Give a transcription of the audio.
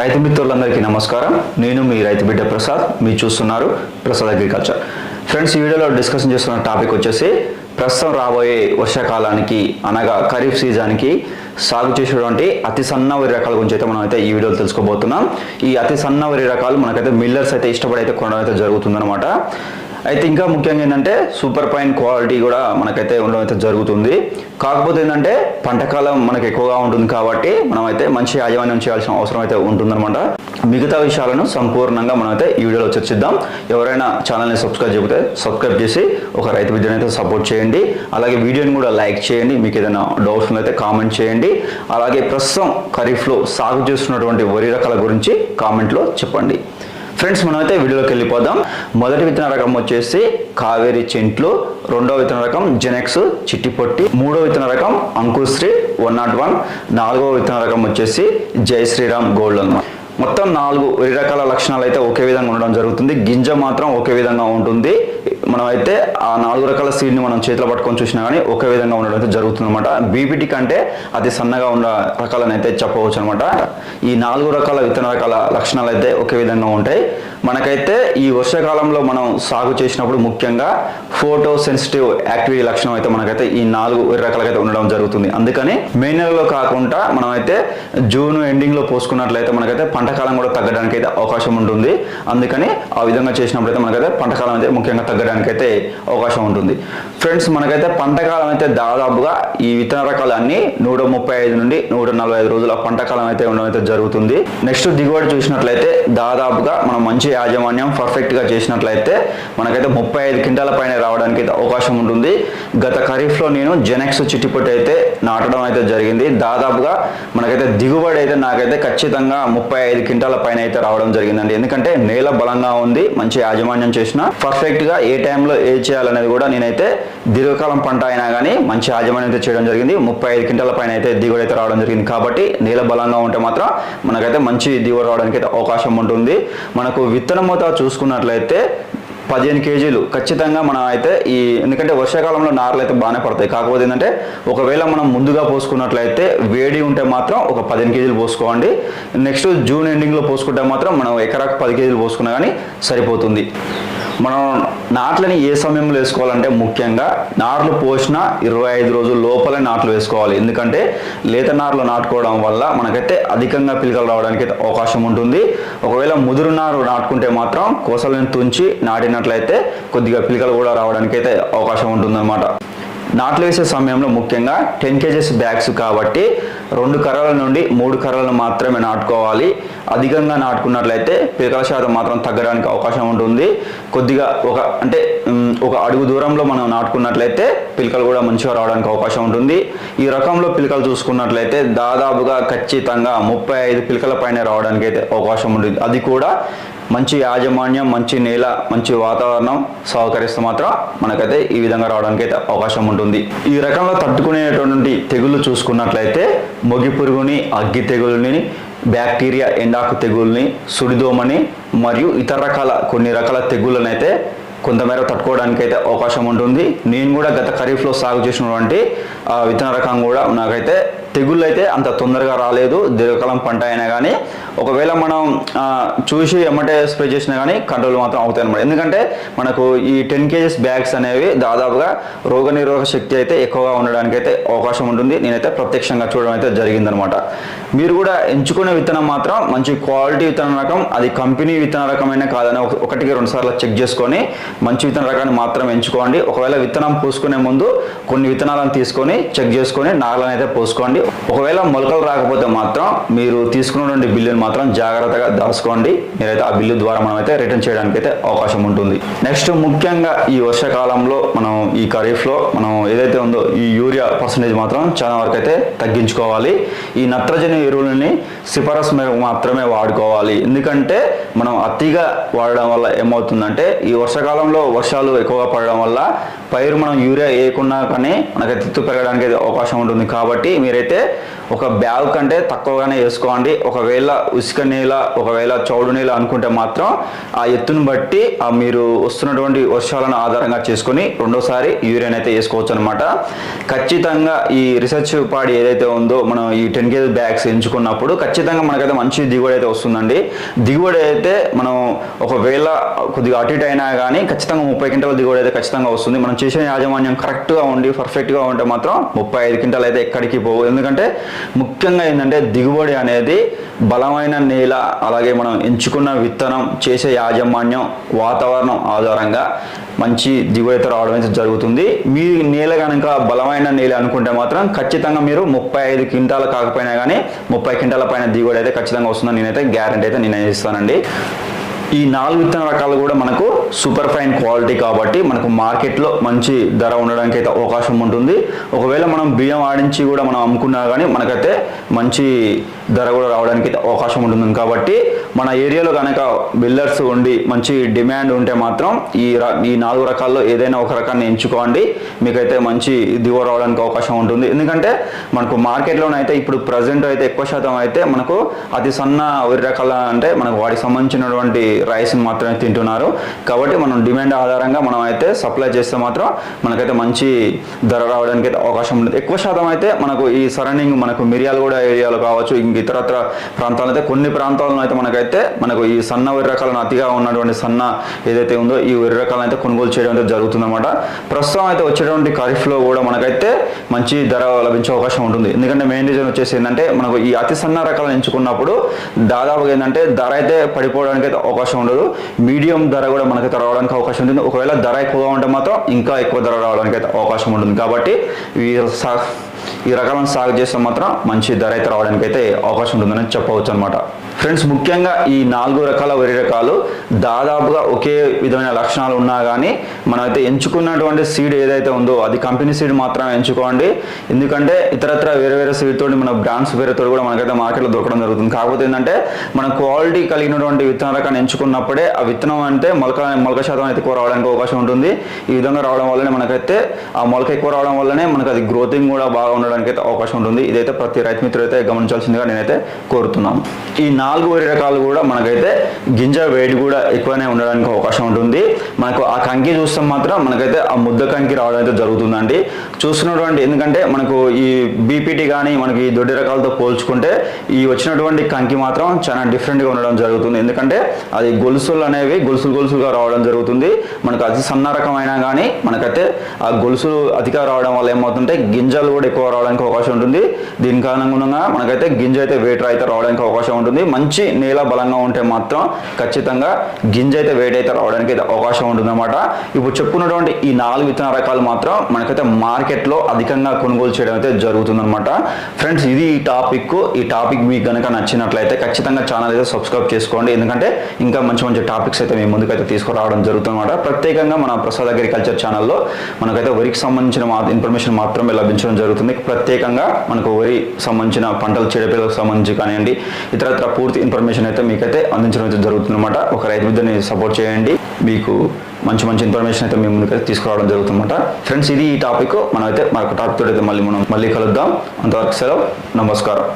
రైతు మిత్రులందరికీ నమస్కారం. నేను మీ రైతు బిడ్డ ప్రసాద్. మీరు చూస్తున్నారు ప్రసాద్ అగ్రికల్చర్. ఫ్రెండ్స్ ఈ వీడియోలో డిస్కషన్ చేస్తున్న టాపిక్ వచ్చేసి ప్రస్తుతం రాబోయే వర్షాకాలానికి అనగా ఖరీఫ్ సీజన్కి సాగు చేసేటువంటి అతి సన్న వరి రకాల గురించి అయితే మనం అయితే ఈ వీడియోలో తెలుసుకోబోతున్నాం. ఈ అతి సన్న వరి రకాలు మనకైతే మిల్లర్స్ అయితే ఇష్టపడి అయితే కొనడం అయితే జరుగుతుందన్నమాట. అయితే ఇంకా ముఖ్యంగా ఏంటంటే సూపర్ పైన్ క్వాలిటీ కూడా మనకైతే ఉండడం అయితే జరుగుతుంది. కాకపోతే ఏంటంటే పంటకాలం మనకు ఎక్కువగా ఉంటుంది కాబట్టి మనమైతే మంచి యాజమాన్యం చేయాల్సిన అవసరం అయితే ఉంటుందన్నమాట. మిగతా విషయాలను సంపూర్ణంగా మనమైతే ఈ వీడియోలో చర్చిద్దాం. ఎవరైనా ఛానల్ని సబ్స్క్రైబ్ చేయకపోతే సబ్స్క్రైబ్ చేసి ఒక రైతు విద్యను అయితే సపోర్ట్ చేయండి. అలాగే వీడియోని కూడా లైక్ చేయండి. మీకు ఏదైనా డౌట్స్ అయితే కామెంట్ చేయండి. అలాగే ప్రస్తుతం ఖరీఫ్లో సాగు చేస్తున్నటువంటి వరి రకాల గురించి కామెంట్లో చెప్పండి. ఫ్రెండ్స్ మనమైతే వీడియోలోకి వెళ్ళిపోదాం. మొదటి విత్తన రకం వచ్చేసి కావేరి చెంట్లు రెండో విత్తన రకం జెనెక్స్ చిట్టిపొట్టి మూడో విత్తన రకం అంకుశ్రీ వన్ నాట్ వన్ నాలుగో విత్తన రకం వచ్చేసి జై శ్రీరామ్ గోల్డ్ అనమాట మొత్తం నాలుగు రకాల లక్షణాలు అయితే ఒకే విధంగా ఉండడం జరుగుతుంది. గింజ మాత్రం ఒకే విధంగా ఉంటుంది. మనం అయితే ఆ నాలుగు రకాల సీడ్ని మనం చేతిలో పట్టుకొని చూసినా కానీ ఒకే విధంగా ఉండడం అయితే జరుగుతుంది అనమాట బీపీటీ కంటే అతి సన్నగా ఉన్న రకాలను అయితే చెప్పవచ్చు అనమాట ఈ నాలుగు రకాల విత్తన రకాల లక్షణాలు అయితే ఒకే విధంగా ఉంటాయి. మనకైతే ఈ వర్షాకాలంలో మనం సాగు చేసినప్పుడు ముఖ్యంగా ఫోటో సెన్సిటివ్ యాక్టివిటీ లక్షణం అయితే మనకైతే ఈ నాలుగు రకాలకైతే ఉండడం జరుగుతుంది. అందుకని మే నెలలో కాకుండా మనం అయితే జూన్ ఎండింగ్లో పోసుకున్నట్లయితే మనకైతే పంటకాలం కూడా తగ్గడానికి అయితే అవకాశం ఉంటుంది. అందుకని ఆ విధంగా చేసినప్పుడు అయితే మనకైతే పంట కాలం అయితే ముఖ్యంగా తగ్గడానికి అయితే అవకాశం ఉంటుంది. ఫ్రెండ్స్ మనకైతే పంట కాలం అయితే దాదాపుగా ఈ విత్తన రకాలు అన్ని నూట ముప్పై ఐదు నుండి నూట నలభై ఐదు రోజుల పంట కాలం అయితే ఉండడం అయితే జరుగుతుంది. నెక్స్ట్ దిగుబడి చూసినట్లయితే దాదాపుగా మనం మంచి యాజమాన్యం పర్ఫెక్ట్గా చేసినట్లయితే మనకైతే ముప్పై ఐదు క్వింటాల పైన రావడానికి అయితే అవకాశం ఉంటుంది. గత ఖరీఫ్లో నేను జెనెక్స్ చిట్టిపొట్టి అయితే నాటడం అయితే జరిగింది. దాదాపుగా మనకైతే దిగుబడి అయితే నాకైతే ఖచ్చితంగా ముప్పై ఐదు క్వింటాల పైన అయితే రావడం జరిగిందండి. ఎందుకంటే నేల బలంగా ఉంది మంచి యాజమాన్యం చేసిన పర్ఫెక్ట్గా ఏ టైంలో ఏ చేయాలనేది కూడా నేనైతే దీర్ఘకాలం పంట అయినా కానీ మంచి యాజమాన్యం అయితే చేయడం జరిగింది. ముప్పై ఐదు క్వింటాల పైన అయితే దిగుబడి అయితే రావడం జరిగింది. కాబట్టి నేల బలంగా ఉంటే మాత్రం మనకైతే మంచి దిగుబడి రావడానికి అయితే అవకాశం ఉంటుంది. మనకు విత్తన మూత చూసుకున్నట్లయితే పదిహేను కేజీలు. ఖచ్చితంగా మనం అయితే ఈ ఎందుకంటే వర్షాకాలంలో నారలు అయితే బాగానే పడతాయి. కాకపోతే ఏంటంటే ఒకవేళ మనం ముందుగా పోసుకున్నట్లయితే వేడి ఉంటే మాత్రం ఒక పదిహేను కేజీలు పోసుకోండి. నెక్స్ట్ జూన్ ఎండింగ్లో పోసుకుంటే మాత్రం మనం ఎకరాకు పది కేజీలు పోసుకున్నా కానీ సరిపోతుంది. మనం నాట్లని ఏ సమయంలో వేసుకోవాలంటే ముఖ్యంగా నార్లు పోసిన ఇరవై ఐదు రోజుల లోపలే నాట్లు వేసుకోవాలి. ఎందుకంటే లేత నార్లు నాటుకోవడం వల్ల మనకైతే అధికంగా పిలకలు రావడానికి అయితే అవకాశం ఉంటుంది. ఒకవేళ ముదురు నారు నాటుకుంటే మాత్రం కోసలను తుంచి నాటినట్లయితే కొద్దిగా పిలకలు కూడా రావడానికి అయితే అవకాశం ఉంటుందన్నమాట. నాట్లు వేసే సమయంలో ముఖ్యంగా టెన్ కేజెస్ బ్యాగ్స్ కాబట్టి రెండు కర్రల నుండి మూడు కర్రలు మాత్రమే నాటుకోవాలి. అధికంగా నాటుకున్నట్లయితే పిలకల శాతం మాత్రం తగ్గడానికి అవకాశం ఉంటుంది. కొద్దిగా ఒక అంటే ఒక అడుగు దూరంలో మనం నాటుకున్నట్లయితే పిలకలు కూడా మంచిగా రావడానికి అవకాశం ఉంటుంది. ఈ రకంలో పిలకలు చూసుకున్నట్లయితే దాదాపుగా ఖచ్చితంగా ముప్పై ఐదు పిలకల పైన రావడానికి అయితే అవకాశం ఉంటుంది. అది కూడా మంచి యాజమాన్యం మంచి నేల మంచి వాతావరణం సహకరిస్తే మాత్రం మనకైతే ఈ విధంగా రావడానికి అయితే అవకాశం ఉంటుంది. ఈ రకంలో తట్టుకునేటువంటి తెగుళ్ళు చూసుకున్నట్లయితే మొగి పురుగుని అగ్గి తెగుల్ని బ్యాక్టీరియా ఎండాకు తెగుల్ని సుడిదోమని మరియు ఇతర రకాల కొన్ని రకాల తెగుళ్ళని అయితే కొంతమేర తట్టుకోవడానికి అయితే అవకాశం ఉంటుంది. నేను కూడా గత ఖరీఫ్లో సాగు చేసినటువంటి విత్తన రకం కూడా నాకైతే తెగుళ్ళు అయితే అంత తొందరగా రాలేదు. దీర్ఘకాలం పంట అయినా కానీ ఒకవేళ మనం చూసి ఎమ్మటే స్ప్రే చేసినా కానీ కంట్రోల్ మాత్రం అవుతాయి అనమాట ఎందుకంటే మనకు ఈ టెన్ కేజెస్ బ్యాగ్స్ అనేవి దాదాపుగా రోగనిరోధక శక్తి అయితే ఎక్కువగా ఉండడానికి అయితే అవకాశం ఉంటుంది. నేనైతే ప్రత్యక్షంగా చూడడం అయితే జరిగిందనమాట మీరు కూడా ఎంచుకునే విత్తనం మాత్రం మంచి క్వాలిటీ విత్తన రకం అది కంపెనీ విత్తన రకమైన కాదని ఒకటికి రెండు సార్లు చెక్ చేసుకొని మంచి విత్తన రకాన్ని మాత్రం ఎంచుకోండి. ఒకవేళ విత్తనం పూసుకునే ముందు కొన్ని విత్తనాలను తీసుకొని చెక్ చేసుకొని నాగలను అయితే పోసుకోండి. ఒకవేళ మొలకలు రాకపోతే మాత్రం మీరు తీసుకున్నటువంటి బిల్లుని మాత్రం జాగ్రత్తగా దాచుకోండి. మీరైతే ఆ బిల్లు ద్వారా మనం అయితే రిటర్న్ చేయడానికి అయితే అవకాశం ఉంటుంది. నెక్స్ట్ ముఖ్యంగా ఈ వర్షాకాలంలో మనం ఈ ఖరీఫ్లో మనం ఏదైతే ఉందో ఈ యూరియా పర్సంటేజ్ మాత్రం చాలా వరకు అయితే తగ్గించుకోవాలి. ఈ నత్రజని ఎరువులని సిఫారసు మాత్రమే వాడుకోవాలి. ఎందుకంటే మనం అతిగా వాడడం వల్ల ఏమవుతుందంటే ఈ వర్షాకాలంలో వర్షాలు ఎక్కువగా పడడం వల్ల పైరు మనం యూరియా వేయకున్నా కానీ మనకి తిత్తు పెరగడం అయితే అవకాశం ఉంటుంది. కాబట్టి మీరైతే ఒక బ్యాగ్ కంటే తక్కువగానే వేసుకోండి. ఒకవేళ ఉసుక నేల ఒకవేళ చౌడు నేల అనుకుంటే మాత్రం ఆ ఎత్తును బట్టి ఆ మీరు వస్తున్నటువంటి వర్షాలను ఆధారంగా చేసుకొని రెండోసారి యూరియన్ అయితే వేసుకోవచ్చు అనమాట ఖచ్చితంగా ఈ రీసెర్చ్ పాడి ఏదైతే ఉందో మనం ఈ టెన్ కేజీ బ్యాగ్స్ ఎంచుకున్నప్పుడు ఖచ్చితంగా మనకైతే మంచి దిగుబడి అయితే వస్తుందండి. దిగుబడి అయితే మనం ఒకవేళ కొద్దిగా అటు ఇటు అయినా కానీ ఖచ్చితంగా ముప్పై క్వింటాల దిగుబడి అయితే ఖచ్చితంగా వస్తుంది. మనం చేసిన యాజమాన్యం కరెక్ట్గా ఉండి పర్ఫెక్ట్గా ఉంటే మాత్రం ముప్పై ఐదు క్వింటాలు అయితే ఎక్కడికి పోవు. ఎందుకంటే ముఖ్యంగా ఏంటంటే దిగుబడి అనేది బలమైన నేల అలాగే మనం ఎంచుకున్న విత్తనం చేసే యాజమాన్యం వాతావరణం ఆధారంగా మంచి దిగుబడి రావడం అయితే జరుగుతుంది. మీ నేల కనుక బలమైన నేల అనుకుంటే మాత్రం ఖచ్చితంగా మీరు ముప్పై ఐదు క్వింటాలు కాకపోయినా కానీ ముప్పై క్వింటాల పైన దిగుబడి అయితే ఖచ్చితంగా వస్తుందని నేనైతే గ్యారంటీ అయితే నిర్ణయిస్తానండి. ఈ నాలుగు విత్తన రకాలు కూడా మనకు సూపర్ ఫైన్ క్వాలిటీ కాబట్టి మనకు మార్కెట్లో మంచి ధర ఉండడానికి అయితే అవకాశం ఉంటుంది. ఒకవేళ మనం బియ్యం ఆడించి కూడా మనం అమ్ముకున్నా కానీ మనకైతే మంచి ధర కూడా రావడానికి అయితే అవకాశం ఉంటుంది. కాబట్టి మన ఏరియాలో కనుక బిల్డర్స్ ఉండి మంచి డిమాండ్ ఉంటే మాత్రం ఈ ర- ఈ నాలుగు రకాల్లో ఏదైనా ఒక రకాన్ని ఎంచుకోండి. మీకైతే మంచి దిగువ రావడానికి అవకాశం ఉంటుంది. ఎందుకంటే మనకు మార్కెట్లోనైతే ఇప్పుడు ప్రజెంట్ అయితే ఎక్కువ శాతం అయితే మనకు అతి సన్న వరి రకాల అంటే మనకు వాటికి సంబంధించినటువంటి రైస్ మాత్రమే తింటున్నారు. కాబట్టి మనం డిమాండ్ ఆధారంగా మనం అయితే సప్లై చేస్తే మాత్రం మనకైతే మంచి ధర రావడానికి అయితే అవకాశం ఉంటుంది. ఎక్కువ శాతం అయితే మనకు ఈ సరౌండింగ్ మనకు మిరియాలు కూడా ఏరియాలో కావచ్చు ఇతరత్ర ప్రాంతాలను అయితే కొన్ని ప్రాంతాలను అయితే మనకైతే మనకు ఈ సన్న వరి రకాలను అతిగా ఉన్నటువంటి సన్న ఏదైతే ఉందో ఈ వరి రకాలను అయితే కొనుగోలు చేయడం అయితే జరుగుతుందన్నమాట. ప్రస్తుతం అయితే వచ్చేటువంటి ఖరీఫ్లో కూడా మనకైతే మంచి ధర లభించే అవకాశం ఉంటుంది. ఎందుకంటే మెయిన్ రీజన్ వచ్చేసి ఏంటంటే మనకు ఈ అతి సన్న రకాలను ఎంచుకున్నప్పుడు దాదాపుగా ఏంటంటే ధర అయితే పడిపోవడానికి అయితే అవకాశం ఉండదు. మీడియం ధర కూడా మనకైతే రావడానికి అవకాశం ఉంటుంది. ఒకవేళ ధర ఎక్కువగా ఉంటే మాత్రం ఇంకా ఎక్కువ ధర రావడానికి అయితే అవకాశం ఉంటుంది. కాబట్టి ఈ ఈ రకాలను సాగు చేస్తే మాత్రం మంచి ధర అయితే రావడానికి అయితే అవకాశం ఉంటుందని చెప్పవచ్చు అనమాట ఫ్రెండ్స్ ముఖ్యంగా ఈ నాలుగు రకాల వరి రకాలు దాదాపుగా ఒకే విధమైన లక్షణాలు ఉన్నా కానీ మనమైతే ఎంచుకున్నటువంటి సీడ్ ఏదైతే ఉందో అది కంపెనీ సీడ్ మాత్రమే ఎంచుకోండి. ఎందుకంటే ఇతరత్ర వేరే వేరే సీడ్ తోటి మన బ్రాండ్స్ వేరేతో కూడా మనకైతే మార్కెట్లో దొరకడం జరుగుతుంది. కాకపోతే ఏంటంటే మన క్వాలిటీ కలిగినటువంటి విత్తన రకాన్ని ఎంచుకున్నప్పుడే ఆ విత్తనం అంటే మొలక మొలక శాతం అయితే ఎక్కువ రావడానికి అవకాశం ఉంటుంది. ఈ విధంగా రావడం వల్లనే మనకైతే ఆ మొలక ఎక్కువ రావడం వల్లనే మనకు అది గ్రోతింగ్ కూడా బాగా ఉండడానికి అయితే అవకాశం ఉంటుంది. ఇదైతే ప్రతి రైతు మిత్రులు అయితే గమనించాల్సిందిగా నేనైతే కోరుతున్నాను. ఈ నాలుగు వరి రకాలు కూడా మనకైతే గింజ వేడి కూడా ఎక్కువనే ఉండడానికి అవకాశం ఉంటుంది. మనకు ఆ కంకి చూస్తే మాత్రం మనకైతే ఆ ముద్ద కంకి రావడం అయితే జరుగుతుందండి. చూస్తున్నటువంటి ఎందుకంటే మనకు ఈ బీపీటీ కానీ మనకి ఈ దొడ్డి రకాలతో పోల్చుకుంటే ఈ వచ్చినటువంటి కంకి మాత్రం చాలా డిఫరెంట్గా ఉండడం జరుగుతుంది. ఎందుకంటే అది గొలుసులు అనేవి గొలుసులు గొలుసులుగా రావడం జరుగుతుంది. మనకు అతి సన్న రకమైనా కానీ మనకైతే ఆ గొలుసులు అతిగా రావడం వల్ల ఏమవుతుంటే గింజలు కూడా ఎక్కువ రావడానికి అవకాశం ఉంటుంది. దీనికి అనుగుణంగా మనకైతే గింజ అయితే వెయిట్ అయితే రావడానికి అవకాశం ఉంటుంది. మంచి నేల బలంగా ఉంటే మాత్రం ఖచ్చితంగా గింజ అయితే వేడైతే అయితే రావడానికి అయితే అవకాశం ఉంటుంది ఇప్పుడు చెప్పుకున్నటువంటి ఈ నాలుగు విత్తన రకాలు మాత్రం మనకైతే మార్కెట్లో అధికంగా కొనుగోలు చేయడం అయితే జరుగుతుందన్నమాట. ఫ్రెండ్స్ ఇది ఈ టాపిక్. ఈ టాపిక్ మీకు కనుక నచ్చినట్లయితే ఖచ్చితంగా ఛానల్ అయితే సబ్స్క్రైబ్ చేసుకోండి. ఎందుకంటే ఇంకా మంచి మంచి టాపిక్స్ అయితే మేము ముందుకైతే తీసుకురావడం జరుగుతుందన్నమాట. ప్రత్యేకంగా మన ప్రసాద్ అగ్రికల్చర్ ఛానల్లో మనకైతే వరికి సంబంధించిన ఇన్ఫర్మేషన్ మాత్రమే లభించడం జరుగుతుంది. ప్రత్యేకంగా మనకు వరి సంబంధించిన పంటలు చెడుపిల్లలకు సంబంధించి కానివ్వండి ఇతరత్ర పూర్తి ఇన్ఫర్మేషన్ అయితే మీకైతే అందించడం అయితే జరుగుతుందన్నమాట. ఒక రైతు బిడ్డని సపోర్ట్ చేయండి. మీకు మంచి మంచి ఇన్ఫర్మేషన్ అయితే మీ ముందుకైతే తీసుకురావడం జరుగుతుందన్నమాట. ఫ్రెండ్స్ ఇది ఈ టాపిక్ మనం అయితే మరొక టాపిక్ తోటి అయితే మళ్ళీ మనం మళ్ళీ కలుద్దాం. అంతవరకు సెలవు. నమస్కారం.